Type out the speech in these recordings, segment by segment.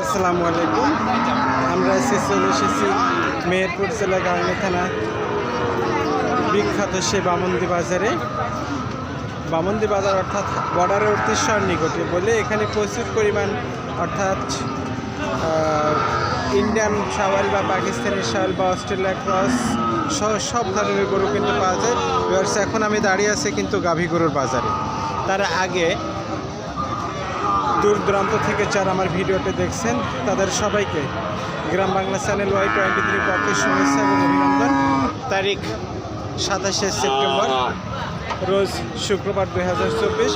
আসসালামু আলাইকুম। আমরা এসে চলে এসেছি মেহেরপুর জেলা গাংনী থানা বিখ্যাত সে বামন্দি বাজারে। বামন্দি বাজার অর্থাৎ বর্ডারে উদ্দেশ্যর নিকটে বলে এখানে প্রচুর পরিমাণ অর্থাৎ ইন্ডিয়ান শাওয়াল বা পাকিস্তানি শাওয়াল বা অস্ট্রেলিয়া ক্রস সহ সব ধরনের গরু কিন্তু পাওয়া যায়। এখন আমি দাঁড়িয়ে আছি কিন্তু গাভী গরুর বাজারে। তার আগে দূর দূরান্ত থেকে যারা আমার ভিডিওটি দেখছেন, তাদের সবাইকে Gram Bangla channel Y twenty three পক্ষে শুভেচ্ছা এবং অভিনন্দন। তারিখ সাতাশে সেপ্টেম্বর, রোজ শুক্রবার দুই হাজার চব্বিশ।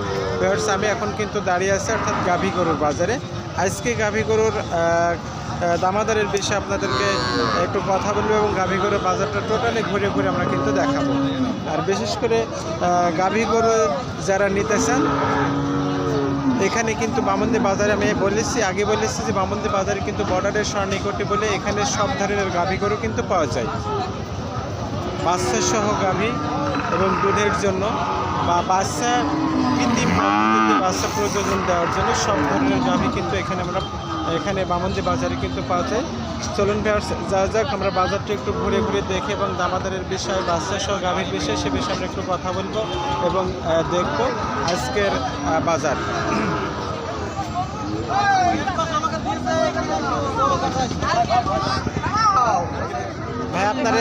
আমি এখন কিন্তু দাঁড়িয়ে আছি অর্থাৎ গাভী গরুর বাজারে। আজকে গাভী গরুর দামাদারের বিষয়ে আপনাদেরকে একটু কথা বলব এবং গাভী গরুর বাজারটা টোটালি ঘুরে ঘুরে আমরা কিন্তু দেখাবো। আর বিশেষ করে গাভী গরু যারা নিতে চান এখানে কিন্তু বামন্দি বাজারে আমি বলেছি, আগে বলেছি যে বামন্দি বাজারে কিন্তু বর্ডারের সন্নিকটে বলে এখানে সব ধরনের গাভী গরু কিন্তু পাওয়া যায়। বাচ্চা সহ গাভী এবং দুধের জন্য বা বাচ্চা কৃত্রিম বাচ্চা প্রযোজন দেওয়ার জন্য সব ধরনের গাভী কিন্তু এখানে আমরা, এখানে বামন্দি বাজারে কিন্তু পাওয়া যায়। চলুন ভিউয়ার্স যা যাক, আমরা বাজারটা একটু ঘুরে ঘুরে দেখে এবং দামাদারের বিষয়ে বাচ্চা সহ গাভীর বিষয়ে সে বিষয়ে আমরা একটু কথা বলব এবং দেখব আজকের বাজার। ভাই আপনার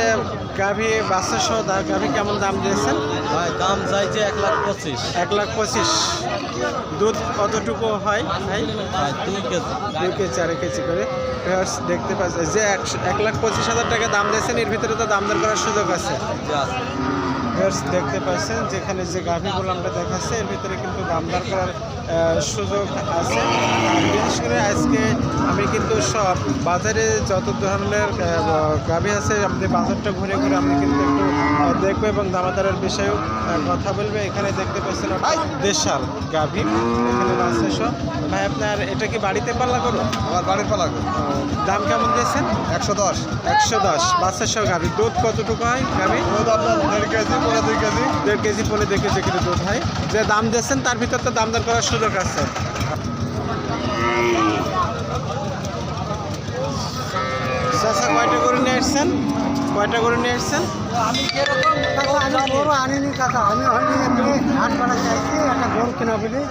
গাভী বাচ্চা সহ গাভী কেমন দাম দিয়েছেন? ভাই দাম চাইছে এক লাখ পঁচিশ। এক লাখ পঁচিশ। দুধ কতটুকু হয় ভাই? দুই কেজি। দুই কেজি চার কেজি করে। দেখতে পাচ্ছি যে এক লাখ পঁচিশ হাজার টাকা দাম দিয়েছেন এর ভিতরে তো দাম দর করার সুযোগ আছে। আছে। Viewers দেখতে পাচ্ছেন যেখানে যে গাভীগুলো আমরা দেখাচ্ছে এর ভিতরে কিন্তু দাম দর করার সুযোগ আছে। বিশেষ করে আজকে আমি কিন্তু সব বাজারে যত ধরনের গাভী আছে আমাদের বাজারটা ঘুরে ঘুরে আমি কিন্তু একটু দেখব এবং দামাদারের বিষয়েও কথা বলবে। এখানে দেখতে পাচ্ছেন দেশাল গাভী এখানে বাচ্চা সহ। ভাই আপনার এটা কি বাড়িতে পাল্লা করো আমার বাড়ির পালা দাম কেমন দিয়েছেন? একশো দশ। একশো দশ। বাচ্চা সহ গাভী দুধ কতটুকু হয় গাভী? দুধ আপনার দেড় কেজি। পনেরো দুই কেজি, দেড় কেজি পরে যে কিলো দুধ হয় যে দাম দিয়েছেন, তার ভিতর তো দাম দর করার সুযোগ আছে। কয়টা করে নিয়ে আসছেন? কয়টা করে নিয়ে আসছেন? আমি যেরকম আমি গরু আনিনি কাকা আমি হয়নি এমনি হাট করা চাইছি একটা গরু কেনা বলে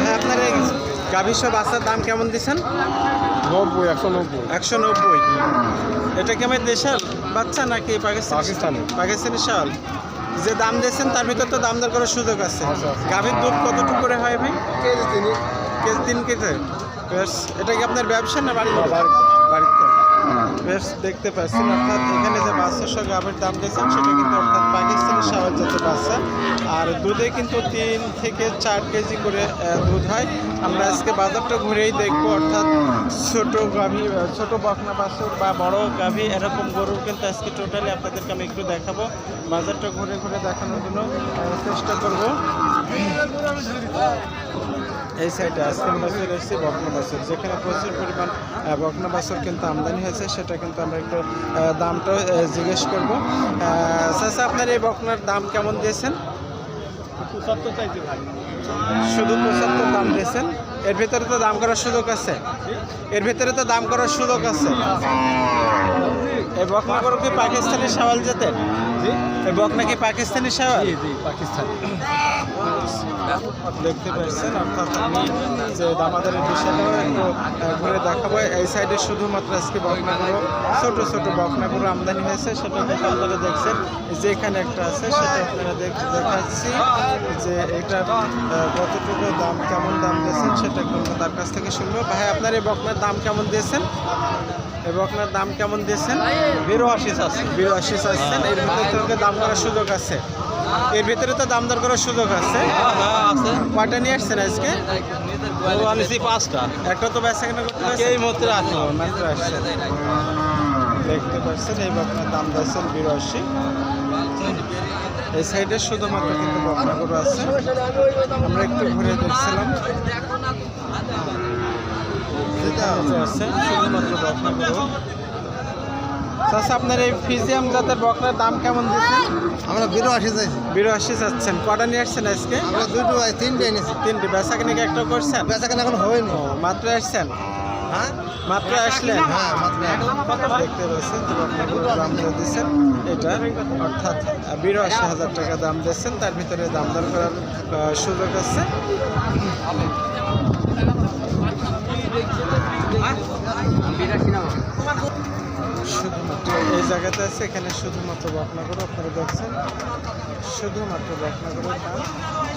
হ্যাঁ আপনার এই গাভীর সব বাচ্চার দাম কেমন দিচ্ছেন? নব্বই একশো নব্বই। একশো নব্বই। এটা কেমন দেশাল বাচ্চা নাকি পাকিস্তান? পাকিস্তানি। পাকিস্তানি শাল। যে দাম দিয়েছেন তার ভিতর তো দাম দর করার সুযোগ আছে। গাভীর দুধ কতটুকু করে হয় ভাই? কেজি তিন কেজি তিন কেজি। এটা কি আপনার ব্যবসা না বাড়ি বেশ দেখতে পাচ্ছেন, অর্থাৎ এখানে যে বাচ্চা সঙ্গে গাভীর দাম দিয়েছেন, সেটা কিন্তু অর্থাৎ পাকিস্তানি সাবার জাতের বাচ্চা আর দুধে কিন্তু তিন থেকে চার কেজি করে দুধ হয়। আমরা আজকে বাজারটা ঘুরেই দেখব, অর্থাৎ ছোট গাভী ছোট বকনা বাছুর বা বড় গাভী, এরকম গরুর কিন্তু আজকে টোটালি আপনাদেরকে আমি একটু দেখাবো। বাজারটা ঘুরে ঘুরে দেখানোর জন্য চেষ্টা করব। এই সাইডে আজকে আমরা চলে এসেছি বকনা বাছুর যেখানে প্রচুর পরিমাণ বকনা বাছুর কিন্তু আমদানি হয়েছে। সেটা কিন্তু আমরা একটু দামটা জিজ্ঞেস করব। চাচা আপনার এই বকনার দাম কেমন দিয়েছেন? শুধু পঁচাত্তর দাম দিয়েছেন? এর ভিতরে তো দাম করার সুযোগ আছে। এর ভিতরে তো দাম করার সুযোগ আছে। এই বকনা গরু কি পাকিস্তানি সাওয়াল যেতেন জি। এই বকনা কি পাকিস্তানি সাওয়াল জি জি পাকিস্তান। দেখতে পাচ্ছেন, অর্থাৎ আমি যে দামাদারের বিষয়টাও একটু ঘুরে দেখাবো। এই সাইডে শুধুমাত্র আজকে বকনাগুলো ছোট ছোট বকনাগুলো আমদানি হয়েছে, সেটা কিন্তু আপনারা দেখছেন। যে এখানে একটা আছে, সেটা আপনারা দেখ- দেখাচ্ছি যে এটা কতটুকু দাম, কেমন দাম দিয়েছেন, সেটা একটু তার কাছ থেকে শুনব। ভাই, আপনার এই বকনার দাম কেমন দিয়েছেন? এই বকনার দাম কেমন দিয়েছেন? বিরাশি আছে বিরাশি চাচ্ছেন। এর ভিতরে দাম করার সুযোগ আছে। এর ভিতরে তো দাম দর করার সুযোগ আছে। কয়টা নিয়ে আসছেন আজকে? আনিছি পাঁচটা। একটা তো বেচা কেনা করতে এই পারছেন? মধ্যে আছে মাত্র আসছে দেখতে পাচ্ছেন এই বকনার দাম দিয়েছেন বিরাশি। এই সাইডে শুধুমাত্র কিন্তু বকনা আছে। আমরা একটু ঘুরে দেখছিলাম। আছে শুধুমাত্র বকনা চাষা আপনার এই ফিজিয়াম জাতের বকনার দাম কেমন দিচ্ছেন? আমরা বিরো আসি চাইছি। বিরাশি যাচ্ছেন কটা নিয়ে আসছেন আজকে? আমরা দুটো তিনটে এনেছি। তিনটি। বেচা কিনে কি একটা করছেন? বেচা কেনা এখন হয়নি। মাত্র আসছেন? হ্যাঁ? মাত্র আসলেন? হ্যাঁ মাত্র দেখতে পাচ্ছেন দাম এটা অর্থাৎ বিরাশি হাজার টাকা দাম দিচ্ছেন। তার ভিতরে দাম দর করার সুযোগ আছে। শুধুমাত্র এই জায়গাতে আছে এখানে শুধুমাত্র বকনাগর আপনারা দেখছেন। শুধুমাত্র বকনাগরের দাম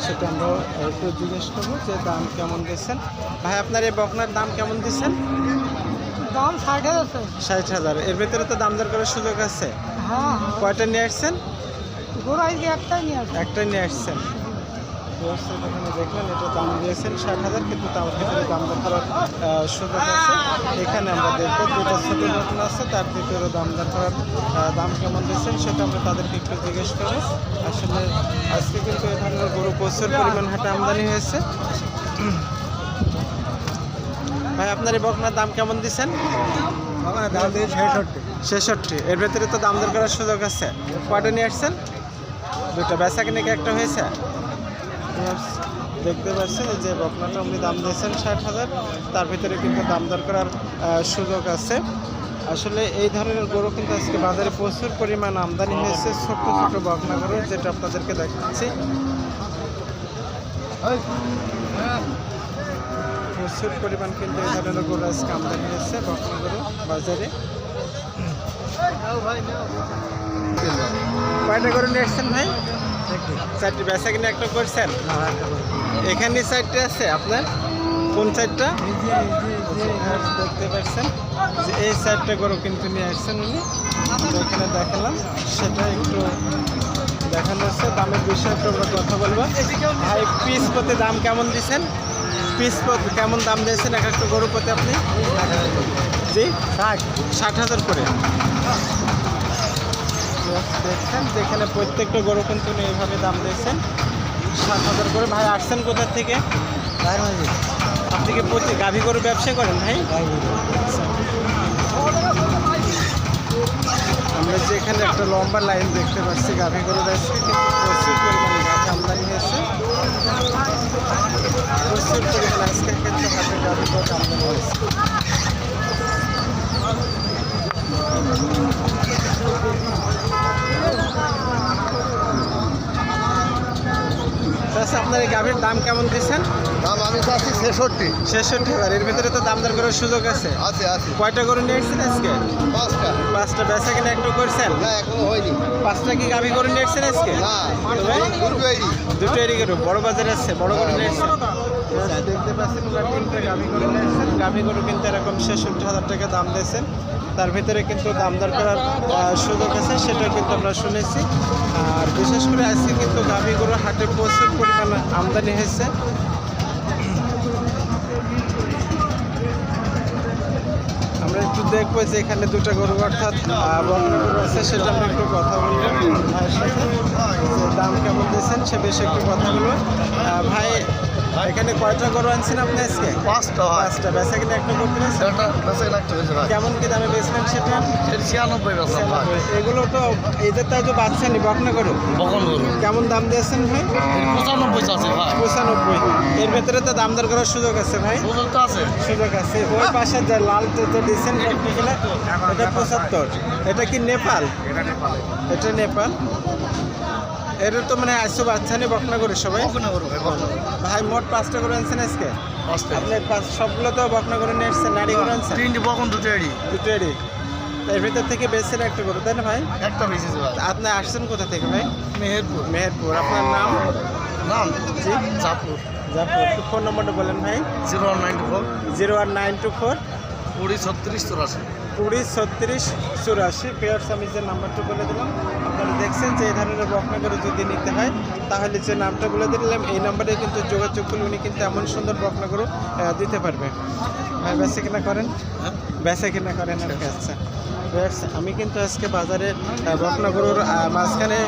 সেটা আমরা একটু জিজ্ঞেস করব যে দাম কেমন দিচ্ছেন ভাই আপনার এই বকনার দাম কেমন দিচ্ছেন দাম ষাট আছে। ষাট হাজার। এর ভিতরে তো দাম দর করার সুযোগ আছে। হ্যাঁ কয়টা নিয়ে আসছেন? একটাই নিয়ে একটা নিয়ে আসছেন। এখানে দেখলেন এটা দাম দিয়েছেন ষাট হাজার কিন্তু তার ভিতরে দাম দর করার সুযোগ আছে। এখানে আমরা দেখব দুটো ছোটো নতুন আছে তার ভিতরে দাম দর করার দাম কেমন সেটা আমরা তাদেরকে একটু জিজ্ঞেস করব। আসলে আজকে কিন্তু এ ধরনের গরু প্রচুর পরিমাণ হাটে আমদানি হয়েছে। ভাই আপনার এই বকনার দাম কেমন দিচ্ছেন ছেষট্টি। এর ভেতরে তো দাম দর করার সুযোগ আছে। কয়টা নিয়ে আসছেন? দুটো বেচা কিনে একটা হয়েছে? দেখতে পাচ্ছেন এই যে বকনাটা আপনি দাম দিয়েছেন ষাট হাজার তার ভিতরে কিন্তু দাম দর করার সুযোগ আছে। আসলে এই ধরনের গরু কিন্তু আজকে বাজারে প্রচুর পরিমাণ আমদানি হয়েছে ছোট্ট ছোট বকনা গরু যেটা আপনাদেরকে দেখাচ্ছি। প্রচুর পরিমাণ কিন্তু এই ধরনের গরু আজকে আমদানি হয়েছে বকনা গরু বাজারে। কয়টা গরু নিয়ে এসছেন ভাই? চারটি। বেচা কিনে একটা করছেন? এখানে চারটে আছে আপনার? কোন চারটা দেখতে পাচ্ছেন? যে এই চারটা গরু কিন্তু নিয়ে আসছেন উনি। তো এখানে দেখালাম। সেটা একটু দেখানো হচ্ছে দামের বিষয়ে একটু আমরা কথা বলব। ভাই পিস প্রতি দাম কেমন দিচ্ছেন পিস কেমন দাম দিয়েছেন এক একটা গরু প্রতি আপনি? জি? ষাট। ষাট হাজার করে। দেখছেন? যেখানে প্রত্যেকটা গরু কিন্তু এইভাবে দাম দিয়েছেন। সাত হাজার করে। ভাই, আসছেন কোথার থেকে? আপনি কি প্রতি গাভী গরু ব্যবসা করেন, ভাই। আমরা যেখানে একটা লম্বা লাইন দেখতে পাচ্ছি, গাভী গরু আছে কিন্তু প্রচুর পরিমাণে গাভী আমদানি হয়েছে। প্রচুর পরিমাণে আজকের ক্ষেত্রে হাতে গাভী গরু আমদানি হয়েছে। আচ্ছা আপনার এই গাভীর দাম কেমন দিচ্ছেন? দাম আমি চাচ্ছি ছেষট্টি। ছেষট্টি হাজার এর ভিতরে তো দাম দর করার সুযোগ আছে। আছে আছে। কয়টা করে নিয়ে এসেছেন আজকে? পাঁচটা। পাঁচটা। বেচা কিনা একটু করছেন? না এখনও হয়নি। পাঁচটা কি গাভী করে নিয়ে এসেছেন আজকে? না দুটো এরি দুটো গরু বড় বাজারে আছে বড় গরু নিয়ে এসেছেন? দেখতে কিন্তু এরকম ছেষট্টি হাজার টাকা দাম দিয়েছেন। তার ভিতরে কিন্তু দাম দর করার সুযোগ আছে সেটা কিন্তু আমরা শুনেছি। আর বিশেষ করে আজকে কিন্তু গাভী গরু হাটে প্রচুর পরিমাণে আমদানি হয়েছে। আমরা একটু দেখব যে এখানে দুটো গরু অর্থাৎ গরু আছে, সেটা আমরা একটু কথা বলব ভাইয়ের সাথে। দাম কেমন দিয়েছেন, সে বিষয়ে একটু কথা বলব। ভাই এখানে কয়টা গরু আনছেন আপনি আজকে? পাঁচটা পাঁচটা। বেচা কিনে একটা করতে পেরেছেন? হয়েছে ভাই কেমন কি দামে বেচলেন সেটা? এর ছিয়ানব্বই বেচলাম ভাই এগুলো তো এদের তো যে বাচ্চা নি বকনা গরু? বকন গরু। কেমন দাম দিয়েছেন ভাই? পঁচানব্বই আছে ভাই পঁচানব্বই। এর ভেতরে তো দাম দর করার সুযোগ আছে ভাই? সুযোগ তো আছে। সুযোগ আছে। ওই পাশে যে লাল যে দিচ্ছেন এগুলো এটা পঁচাত্তর। এটা কি নেপাল। এটা নেপাল। এটা তো মানে আসছো বাচ্চা নেই বকনা করে সবাই। ভাই মোট পাঁচটা করে আনছেন আজকে? পাঁচটা। আপনি পাঁচ সবগুলো তো বকনা করে নিয়ে এসছেন নারী করে আনছেন? তিনটি বকন দুটো এরি দুটো এরই এর ভিতর থেকে বেচছেন একটা করে তাই না ভাই? একটা ভাই। আপনি আসছেন কোথা থেকে ভাই? মেহেরপুর। মেহেরপুর। আপনার নাম? নাম? জি। জাফর। একটু ফোন নম্বরটা বলেন ভাই। Zero one nine two four. Zero one nine two four. কুড়ি ছত্রিশ চুরাশি। কুড়ি ছত্রিশ চুরাশি। পেয়ার্স আমি যে নাম্বারটা বলে দিলাম। আপনারা দেখছেন যে এই ধরনের বকনাগুলো যদি নিতে হয় তাহলে যে নামটা বলে দিলাম এই নাম্বারে কিন্তু যোগাযোগ করলে উনি কিন্তু এমন সুন্দর বকনাগুলো দিতে পারবে। ভাই বেসে কিনা করেন? হ্যাঁ। বেচা কিনা করেন আর কি আচ্ছা। Viewers, আমি কিন্তু আজকে বাজারে আহ, মাঝখানে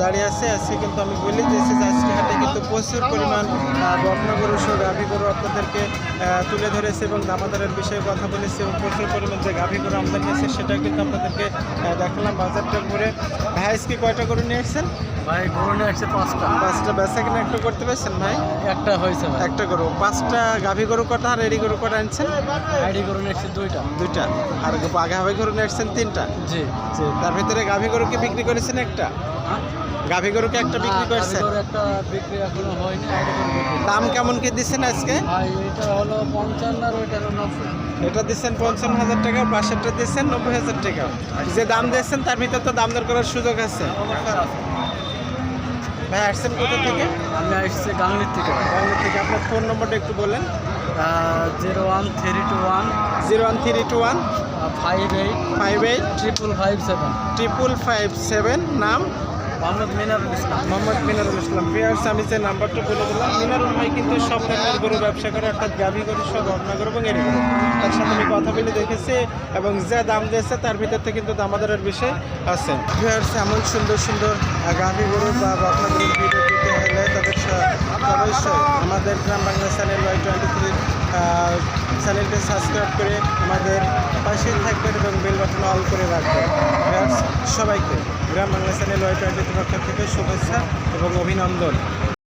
দাঁড়িয়ে আছে। আজকে কিন্তু আমি বলে দিয়েছি যে আজকে হাটে কিন্তু প্রচুর পরিমাণ আহ, বকনাগরু সহ গাভী গরু আপনাদেরকে তুলে ধরেছে এবং দামাদারের বিষয়ে কথা বলেছি এবং প্রচুর পরিমাণ যে গাভী গরু আমদানি আছে সেটা কিন্তু আপনাদেরকে দেখালাম বাজারটা ঘুরে। ভাই আজকে কয়টা গরু নিয়ে এসেছেন ভাই গরু নিয়ে আসছে পাঁচটা। পাঁচটা। বেচা কিনা একটু করতে পারছেন ভাই? একটা হয়েছে একটা গরু। পাঁচটা গাভী গরু কটা আর এড়ি গরু কটা আনছেন? এড়ি গরু নিয়ে আসছে দুইটা। দুইটা। আর গাভী গরু নিয়ে আসছেন তিনটা। জি। জি, তার ভিতরে গাভী গরুকে বিক্রি করেছেন একটা। গাভী গরুকে একটা বিক্রি করছেন একটা বিক্রি এখনও হয়নি গরু দাম কেমন কি দিচ্ছেন আজকে? এটা হলো পঞ্চান্ন আর ওইটা এটা দিচ্ছেন পঞ্চান্ন হাজার টাকা বাষট্টা দিচ্ছেন নব্বই হাজার টাকা। যে দাম দিচ্ছেন তার ভিতরে তো দাম দর করার সুযোগ আছে। ভাই আসছেন কোথা থেকে? আমি আসছি গাংলির থেকে গাংলির থেকে। আপনার ফোন নম্বরটা একটু বলেন। Zero one three two one zero one three two one five eight five eight triple five seven triple five seven নাম। মোহাম্মদ মিনারুল ইসলাম। মোহাম্মদ মিনারুল ইসলাম। ফিয়ার্স আমি যে নাম্বারটা বলে দিলাম মিনারুল ভাই কিন্তু সব ধরনের গরু ব্যবসা করে অর্থাৎ গাভী গরু সব রত্না গরু এবং এরি তার সাথে আমি কথা বলে দেখেছি এবং যা দাম দিয়েছে তার ভিতর থেকে কিন্তু দামাদারের বিষয় আছে। ফিয়ার্স এমন সুন্দর সুন্দর গাভী গরু বা রত্না গরুর ভিডিও পেতে হলে তাদের অবশ্যই আমাদের Gram Bangla channel Y twenty three চ্যানেলটি সাবস্ক্রাইব করে আমাদের পাশে থাকবেন এবং বেল বাটন অল করে রাখবেন। সবাইকে। Gram Bangla channel Y twenty থেকে শুভেচ্ছা এবং অভিনন্দন।